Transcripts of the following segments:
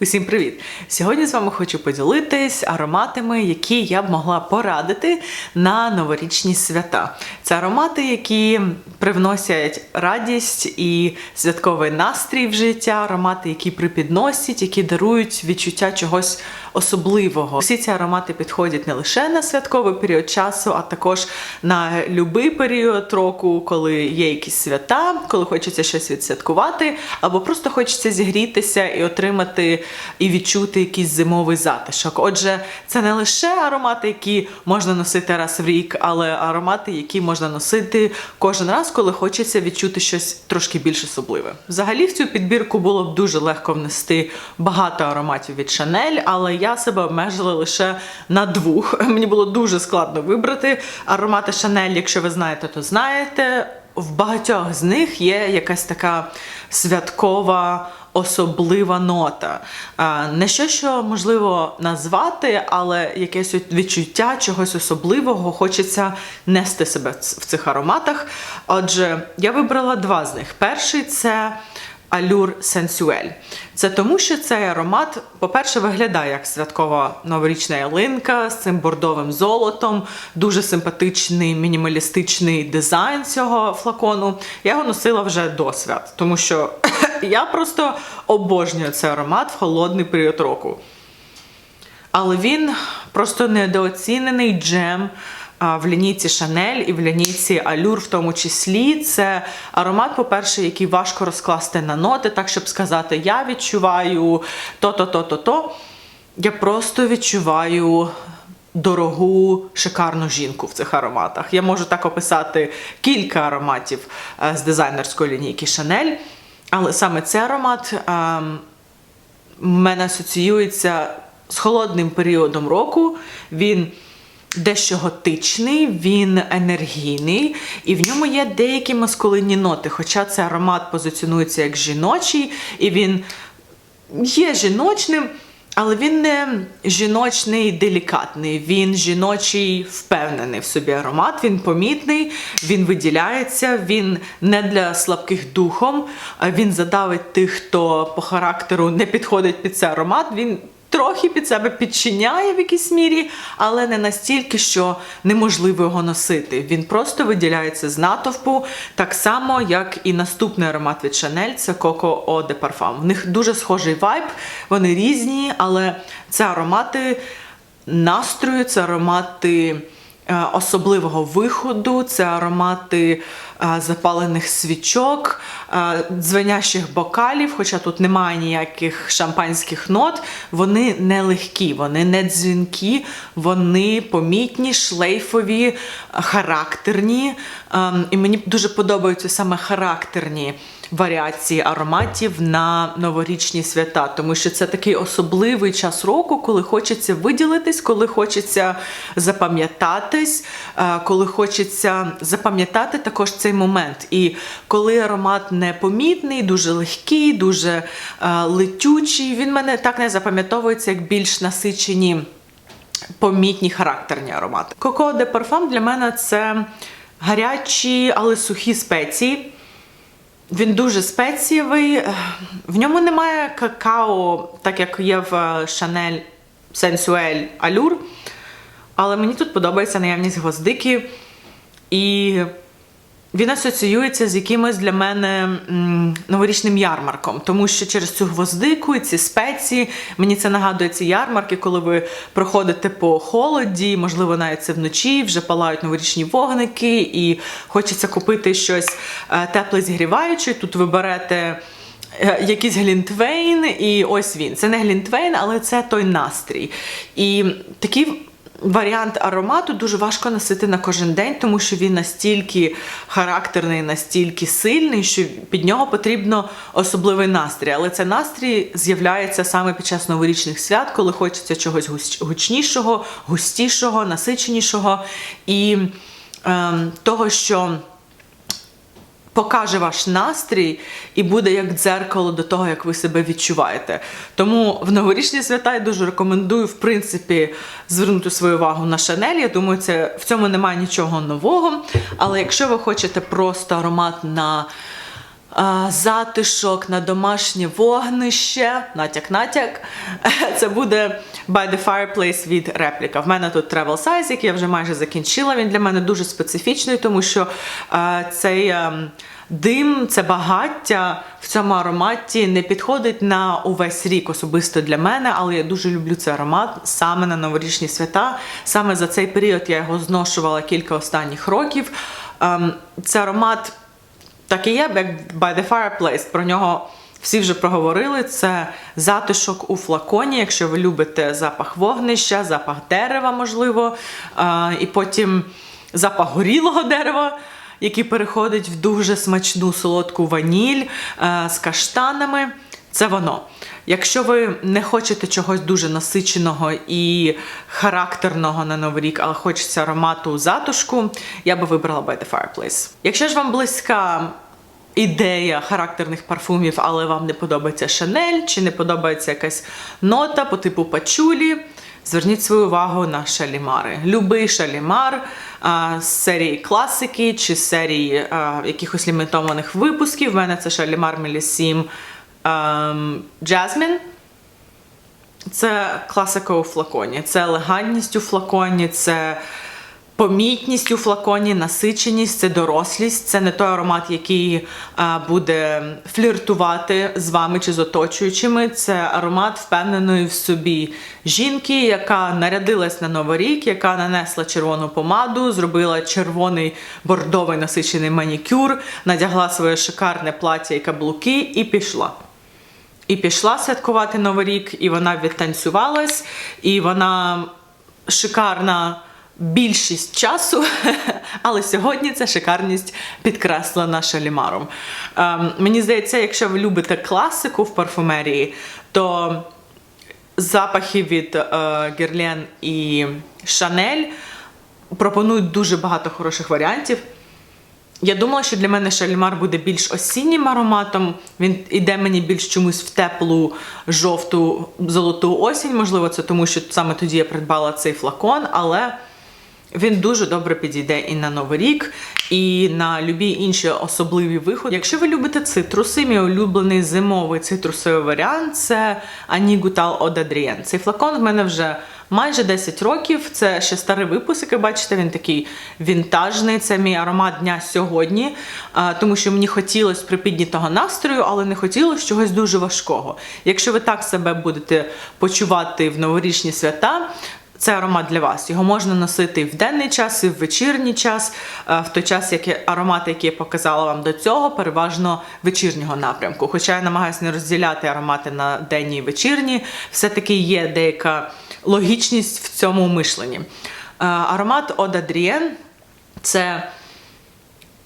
Усім привіт! Сьогодні з вами хочу поділитись ароматами, які я б могла порадити на новорічні свята. Це аромати, які привносять радість і святковий настрій в життя, аромати, які припідносять, які дарують відчуття чогось особливого. Всі ці аромати підходять не лише на святковий період часу, а також на будь-який період року, коли є якісь свята, коли хочеться щось відсвяткувати, або просто хочеться зігрітися і отримати і відчути якийсь зимовий затишок. Отже, це не лише аромати, які можна носити раз в рік, але аромати, які можна носити кожен раз, коли хочеться відчути щось трошки більш особливе. Взагалі, в цю підбірку було б дуже легко внести багато ароматів від Chanel, але я себе обмежила лише на двох. Мені було дуже складно вибрати аромати Chanel. Якщо ви знаєте, то знаєте. В багатьох з них є якась така святкова особлива нота. Не що, що можливо назвати, але якесь відчуття чогось особливого хочеться нести себе в цих ароматах. Отже, я вибрала два з них. Перший це. Allure Sensuel. Це тому, що цей аромат, по-перше, виглядає як святкова новорічна ялинка з цим бордовим золотом, дуже симпатичний мінімалістичний дизайн цього флакону. Я його носила вже до свят, тому що я просто обожнюю цей аромат в холодний період року. Але він просто недооцінений джем в лінійці Chanel і в лінійці Allure в тому числі. Це аромат, по-перше, який важко розкласти на ноти, так щоб сказати, я відчуваю то-то, то-то, то. Я просто відчуваю. Дорогу, шикарну жінку в цих ароматах. Я можу так описати кілька ароматів е, з дизайнерської лінійки Chanel, але саме цей аромат а, в мене асоціюється з холодним періодом року. Він дещо готичний, він енергійний, і в ньому є деякі маскулинні ноти. Хоча цей аромат позиціонується як жіночий, і він є жіночним. Але він не жіночний делікатний, він жіночий впевнений в собі аромат, він помітний, він виділяється, він не для слабких духом, він задавить тих, хто по характеру не підходить під цей аромат. Він трохи під себе підчиняє в якійсь мірі, але не настільки, що неможливо його носити. Він просто виділяється з натовпу, так само, як і наступний аромат від Chanel, це Coco Eau de Parfum. В них дуже схожий вайб, вони різні, але це аромати настрою, це аромати. Е, Особливого виходу, це аромати е, запалених свічок, е, дзвенящих бокалів, хоча тут немає ніяких шампанських нот, вони не легкі, вони не дзвінкі, вони помітні, шлейфові, характерні. Ем, І мені дуже подобаються саме характерні варіації ароматів на новорічні свята, тому що це такий особливий час року, коли хочеться виділитись, коли хочеться запам'ятатись, е, коли хочеться запам'ятати також цей момент. І коли аромат непомітний, дуже легкий, дуже е, летючий, він мене так не запам'ятовується, як більш насичені. Помітні характерні аромати. Коко де парфам для мене це гарячі, але сухі спеції. Він дуже спецієвий. В ньому немає какао, так як є в Шанель Сенсуель Алюр. Але мені тут подобається наявність гвоздики. І він асоціюється з якимось для мене м, новорічним ярмарком, тому що через цю гвоздику і ці спеції мені це нагадує ці ярмарки, коли ви проходите по холоді, можливо, навіть це вночі, вже палають новорічні вогники, і хочеться купити щось е, тепле зігріваюче. Тут ви берете. е, Якийсь глінтвейн, і ось він. Це не глінтвейн, але це той настрій. І такий варіант аромату дуже важко носити на кожен день, тому що він настільки характерний, настільки сильний, що під нього потрібно особливий настрій. Але цей настрій з'являється саме під час новорічних свят, коли хочеться чогось гуч- гучнішого, густішого, насиченішого і ем, того, що покаже ваш настрій і буде як дзеркало до того, як ви себе відчуваєте. Тому в новорічні свята я дуже рекомендую, в принципі, звернути свою увагу на Шанель. Я думаю, це в цьому немає нічого нового. Але якщо ви хочете просто аромат на затишок на домашнє вогнище. Натяк-натяк. Це буде By the Fireplace від репліка. В мене тут travel size, який я вже майже закінчила. Він для мене дуже специфічний, тому що цей. Дим, це багаття в цьому ароматі не підходить на увесь рік особисто для мене, але я дуже люблю цей аромат саме на новорічні свята. Саме за цей період я його зношувала кілька останніх років. Ем, Це аромат так і є, як By the Fireplace. Про нього всі вже проговорили. Це затишок у флаконі, якщо ви любите запах вогнища, запах дерева, можливо, і потім запах горілого дерева який переходить в дуже смачну солодку ваніль з каштанами. Це воно. Якщо ви не хочете чогось дуже насиченого і характерного на Новий рік, але хочеться аромату затушку, я би вибрала By the Fireplace. Якщо ж вам близька ідея характерних парфумів, але вам не подобається Шанель, чи не подобається якась нота по типу пачулі, зверніть свою увагу на шалімари. Любий шалімар а, з серії класики чи серії а, якихось лімітованих випусків. В мене це шалімар Мелісім Jasmine. Це класика у флаконі, це елегантність у флаконі, це помітність у флаконі, насиченість, це дорослість. Це не той аромат, який а, буде фліртувати з вами чи з оточуючими. Це аромат впевненої в собі жінки, яка нарядилась на Новий рік, яка нанесла червону помаду, зробила червоний бордовий насичений манікюр, надягла своє шикарне плаття і каблуки і пішла. І пішла святкувати Новий рік, і вона відтанцювалась, і вона шикарна більшість часу, але сьогодні ця шикарність підкреслена шалімаром. Ем, мені здається, якщо ви любите класику в парфумерії, то запахи від е, Герлен і Шанель пропонують дуже багато хороших варіантів. Я думала, що для мене шальмар буде більш осіннім ароматом. Він іде мені більш чомусь в теплу, жовту, золоту осінь. Можливо, це тому, що саме тоді я придбала цей флакон, але він дуже добре підійде і на Новий рік, і на любі інші особливі виходи. Якщо ви любите цитруси, мій улюблений зимовий цитрусовий варіант це Анігутал Одадрієн. Цей флакон в мене вже майже 10 років. Це ще старий випуск, як ви бачите, він такий вінтажний. Це мій аромат дня сьогодні, тому що мені хотілося припіднітого настрою, але не хотілося чогось дуже важкого. Якщо ви так себе будете почувати в новорічні свята. Це аромат для вас. Його можна носити і в денний час, і в вечірній час, е, в той час, як аромати, які я показала вам до цього, переважно вечірнього напрямку. Хоча я намагаюся не розділяти аромати на денні і вечірні, все-таки є деяка логічність в цьому мишленні. Е, Аромат Ода Дрієн це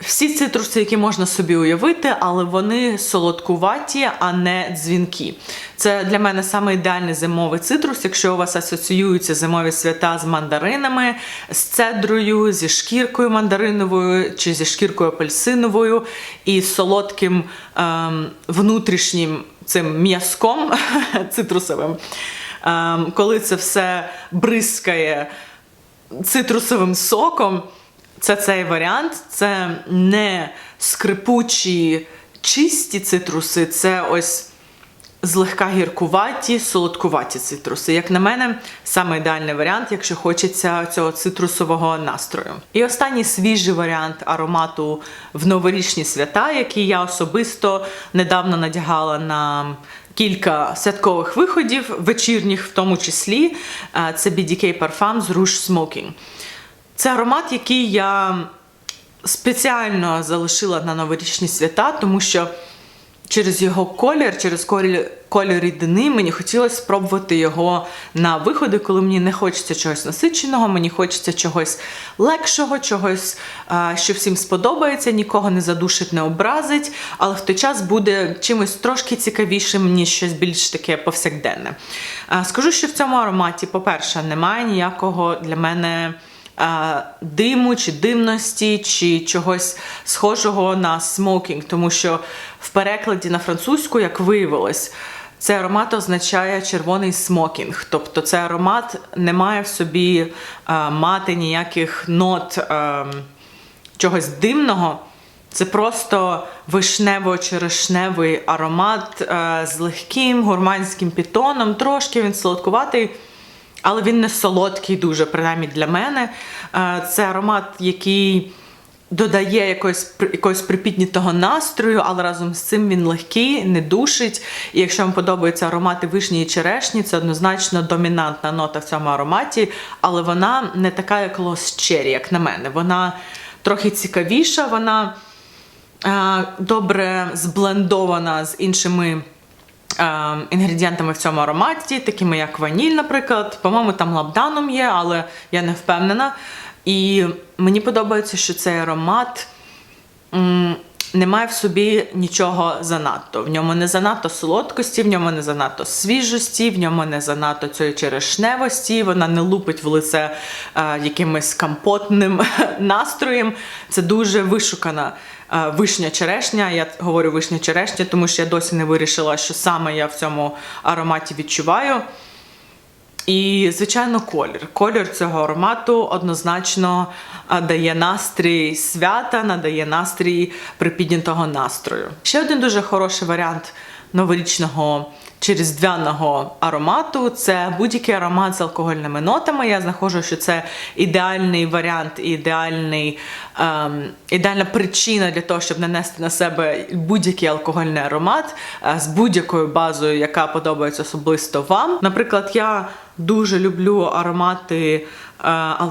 всі цитруси, які можна собі уявити, але вони солодкуваті, а не дзвінкі. Це для мене саме ідеальний зимовий цитрус, якщо у вас асоціюються зимові свята з мандаринами, з цедрою, зі шкіркою мандариновою чи зі шкіркою апельсиновою і солодким ем, внутрішнім цим м'язком цитрусовим. Ем, коли це все бризкає цитрусовим соком. Це цей варіант, це не скрипучі чисті цитруси, це ось злегка гіркуваті, солодкуваті цитруси. Як на мене, саме ідеальний варіант, якщо хочеться цього цитрусового настрою. І останній свіжий варіант аромату в новорічні свята, який я особисто недавно надягала на. Кілька святкових виходів, вечірніх в тому числі, е, це BDK Parfum з Rouge Smoking. Це аромат, який я спеціально залишила на новорічні свята, тому що через його колір, через колір, рідини мені хотілося спробувати його на виходи, коли мені не хочеться чогось насиченого, мені хочеться чогось легшого, чогось, що всім сподобається, нікого не задушить, не образить, але в той час буде чимось трошки цікавішим, ніж щось більш таке повсякденне. Скажу, що в цьому ароматі, по-перше, немає ніякого для мене диму чи димності, чи чогось схожого на смокінг, тому що в перекладі на французьку, як виявилось, цей аромат означає червоний смокінг. Тобто цей аромат не має в собі а, мати ніяких нот а, чогось димного. Це просто вишнево-черешневий аромат е, з легким гурманським пітоном. Трошки він солодкуватий, але він не солодкий дуже, принаймні для мене. Е, це аромат, який додає якогось, якогось припіднятого настрою, але разом з цим він легкий, не душить. І якщо вам подобаються аромати вишні і черешні, це однозначно домінантна нота в цьому ароматі, але вона не така, як Lost Cherry, як на мене. Вона трохи цікавіша, вона е, добре зблендована з іншими. Е, Інгредієнтами в цьому ароматі, такими як ваніль, наприклад. По-моєму, там лабданом є, але я не впевнена. І мені подобається, що цей аромат не має в собі нічого занадто. В ньому не занадто солодкості, в ньому не занадто свіжості, в ньому не занадто цієї черешневості, вона не лупить в лице е, якимось компотним настроєм. Це дуже вишукана вишня черешня. Я говорю вишня черешня, тому що я досі не вирішила, що саме я в цьому ароматі відчуваю. І, звичайно, колір. Колір цього аромату однозначно дає настрій свята, надає настрій припіднятого настрою. Ще один дуже хороший варіант новорічного чи різдвяного аромату це будь-який аромат з алкогольними нотами. Я знаходжу, що це ідеальний варіант, ідеальний, ем, ідеальна причина для того, щоб нанести на себе будь-який алкогольний аромат е, з будь-якою базою, яка подобається особисто вам. Наприклад, я дуже люблю аромати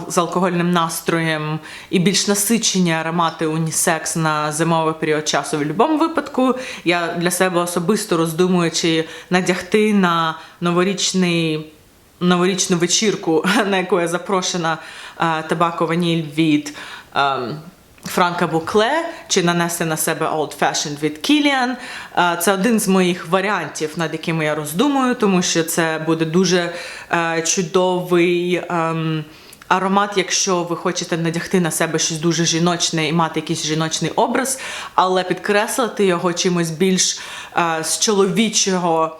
з алкогольним настроєм і більш насичені аромати унісекс на зимовий період часу. В будь-якому випадку я для себе особисто роздумуючи надягти на новорічний. Новорічну вечірку, на яку я запрошена е, табако ваніль від ем, Франка Букле, чи нанести на себе Old Fashioned від Kilian. Е, Це один з моїх варіантів, над якими я роздумую, тому що це буде дуже е, чудовий. ем, Аромат, якщо ви хочете надягти на себе щось дуже жіночне і мати якийсь жіночний образ, але підкреслити його чимось більш е, з чоловічого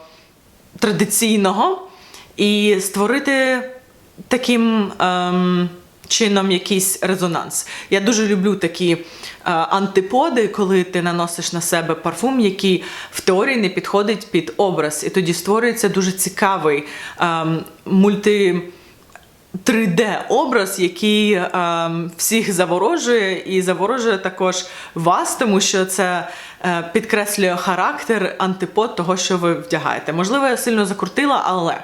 традиційного і створити таким ем, чином якийсь резонанс. Я дуже люблю такі е, антиподи, коли ти наносиш на себе парфум, який в теорії не підходить під образ. І тоді створюється дуже цікавий ем, мульти. 3D-образ, який ем, всіх заворожує, і заворожує також вас, тому що це е, підкреслює характер, антипод того, що ви вдягаєте. Можливо, я сильно закрутила, але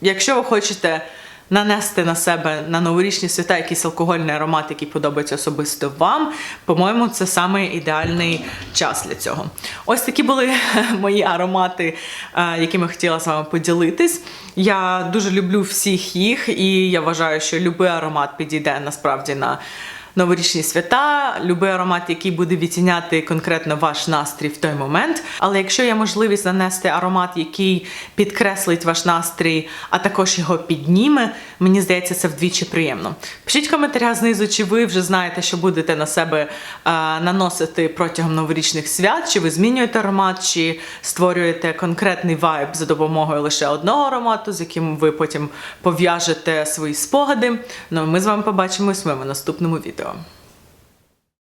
якщо ви хочете нанести на себе на новорічні свята якийсь алкогольний аромат, який подобається особисто вам, по-моєму, це саме ідеальний час для цього. Ось такі були мої аромати, е, якими хотіла з вами поділитись. Я дуже люблю всіх їх, і я вважаю, що будь-який аромат підійде насправді на новорічні свята, любий аромат, який буде відтіняти конкретно ваш настрій в той момент. Але якщо є можливість нанести аромат, який підкреслить ваш настрій, а також його підніме, мені здається, це вдвічі приємно. Пишіть в коментарях знизу, чи ви вже знаєте, що будете на себе е, наносити протягом новорічних свят, чи ви змінюєте аромат, чи створюєте конкретний вайб за допомогою лише одного аромату, з яким ви потім пов'яжете свої спогади. Ну ми з вами побачимось в моєму наступному відео. gone.